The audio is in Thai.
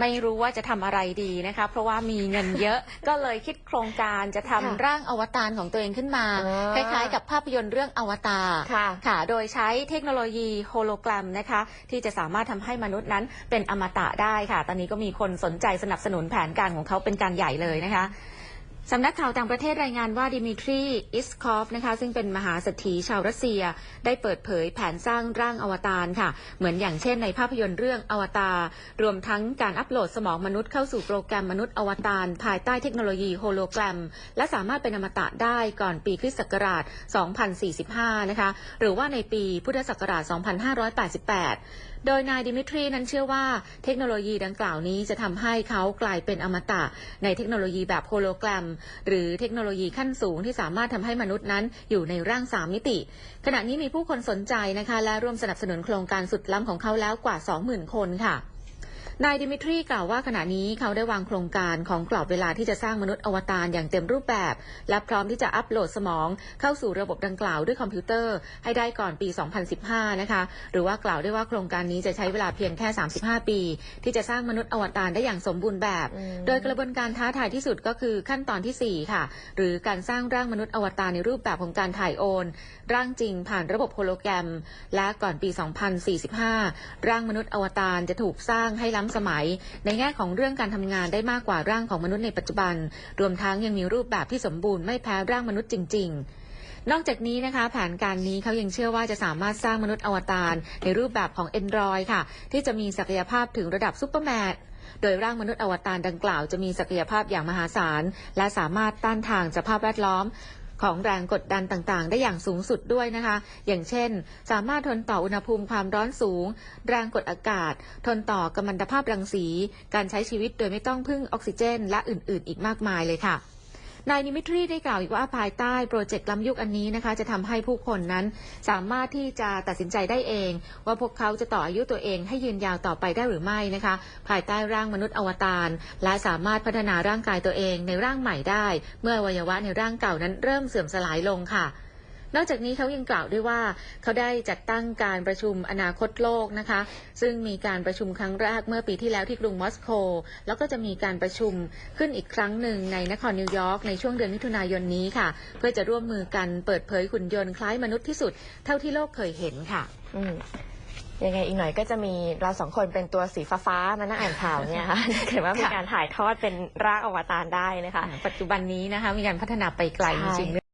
ไม่รู้ว่าจะทำอะไรดีนะคะ เพราะว่ามีเงินเยอะ ก็เลยคิดโครงการจะทำค่ะร่างอวตารของตัวเองขึ้นมาอ่าคล้ายๆ กับภาพยนตร์เรื่องอวตารค่ะ ค่ะ โดยใช้เทคโนโลยีโฮโลแกรมนะคะ ที่จะสามารถทำให้มนุษย์นั้นเป็นอมตะได้ค่ะ ตอนนี้ก็มีคนสนใจสนับสนุนแผนการของเขาเป็นการใหญ่เลยนะคะ สำนักข่าวต่างประเทศรายงานว่าดิมิทรีอิสคอฟนะคะซึ่งเป็นมหาเศรษฐีชาวรัสเซีย ได้เปิดเผยแผนสร้างร่างอวตารค่ะ เหมือนอย่างเช่นในภาพยนตร์เรื่องอวตารรวมทั้งการอัปโหลดสมองมนุษย์เข้าสู่โปรแกรมมนุษย์อวตารภายใต้เทคโนโลยีโฮโลแกรม และสามารถเป็นอมตะได้ก่อนปีคริสต์ศักราช 2045 นะคะหรือว่าในปีพุทธศักราช 2588โดยนายดิมิทรีนั้นเชื่อว่าเทคโนโลยีดังกล่าวนี้จะทำให้เขากลายเป็นอมตะ ในเทคโนโลยีแบบโฮโลแกรม หรือเทคโนโลยีขั้นสูงที่สามารถทำให้มนุษย์นั้นอยู่ในร่างสามมิติ ขณะนี้มีผู้คนสนใจนะคะและร่วมสนับสนุนโครงการสุดล้ำของเขาแล้วกว่า 20,000 คนค่ะ นายดิมิทรีกล่าวว่าขณะนี้เขาได้วางโครงการของกรอบเวลาที่จะสร้างมนุษย์อวตารอย่างเต็มรูปแบบ และพร้อมที่จะอัปโหลดสมองเข้าสู่ระบบดังกล่าวด้วยคอมพิวเตอร์ ให้ได้ก่อนปี 2015 นะคะ หรือว่ากล่าวได้ว่าโครงการนี้จะใช้เวลาเพียงแค่ 35 ปี ที่จะสร้างมนุษย์อวตารได้อย่างสมบูรณ์แบบอืมโดยกระบวนการท้าทายที่สุดก็คือขั้นตอนทีสี่ 4 ค่ะ หรือการสร้างร่างมนุษย์อวตารในรูปแบบของการถ่ายโอน ร่างจริงผ่านระบบโฮโลแกรม และก่อนปี 2045 ร่างมนุษย์อวตารจะถูกสร้างให้ล้ำสมัย ในแง่ของเรื่องการทำงานได้มากกว่าร่างของมนุษย์ในปัจจุบัน รวมทั้งยังมีรูปแบบที่สมบูรณ์ไม่แพ้ร่างมนุษย์จริง ๆนอกจากนี้นะคะแผนการนี้เขายังเชื่อว่าจะสามารถสร้างมนุษย์อวตารในรูปแบบของ Android ค่ะ ที่จะมีศักยภาพถึงระดับซูเปอร์แมนโดยร่างมนุษย์อวตารดังกล่าวจะมีศักยภาพอย่างมหาศาล และสามารถต้านทานสภาพแวดล้อม ของแรงกดดันต่างๆ ได้อย่างสูงสุดด้วยนะคะ อย่างเช่น สามารถทนต่ออุณหภูมิความร้อนสูง แรงกดอากาศ ทนต่อกัมมันตภาพรังสี การใช้ชีวิตโดยไม่ต้องพึ่งออกซิเจน และอื่นๆ อีกมากมายเลยค่ะ นายนิมิทรีได้กล่าวอีกว่าภายใต้โปรเจกต์ล้ำยุคอันนี้นะคะ จะทำให้ผู้คนนั้นสามารถที่จะตัดสินใจได้เอง ว่าพวกเขาจะต่ออายุตัวเองให้ยืนยาวต่อไปได้หรือไม่นะคะ ภายใต้ร่างมนุษย์อวตารและสามารถพัฒนาร่างกายตัวเองในร่างใหม่ได้ เมื่ออวัยวะในร่างเก่านั้นเริ่มเสื่อมสลายลงค่ะ นอกจากนี้เขายังกล่าวด้วยว่าเขาได้จัดตั้งการประชุมอนาคตโลกนะคะ ซึ่งมีการประชุมครั้งแรกเมื่อปีที่แล้วที่กรุงมอสโก แล้วก็จะมีการประชุมขึ้นอีกครั้งหนึ่งในนครนิวยอร์กในช่วงเดือนมิถุนายนนี้ค่ะ เพื่อจะร่วมมือกันเปิดเผยหุ่นยนต์คล้ายมนุษย์ที่สุด เท่าที่โลกเคยเห็นค่ะอืมยังไงอีกหน่อยก็จะมีเราสองคนเป็นตัวสีฟ้าๆมานั่งอ่านข่าวเนี่ยค่ะถ้าเกิดว่ามีค่ะการถ่ายทอดเป็นร่างอวตารได้นะคะ ปัจจุบันนี้นะคะมีการพัฒนาไปไกลจริงๆ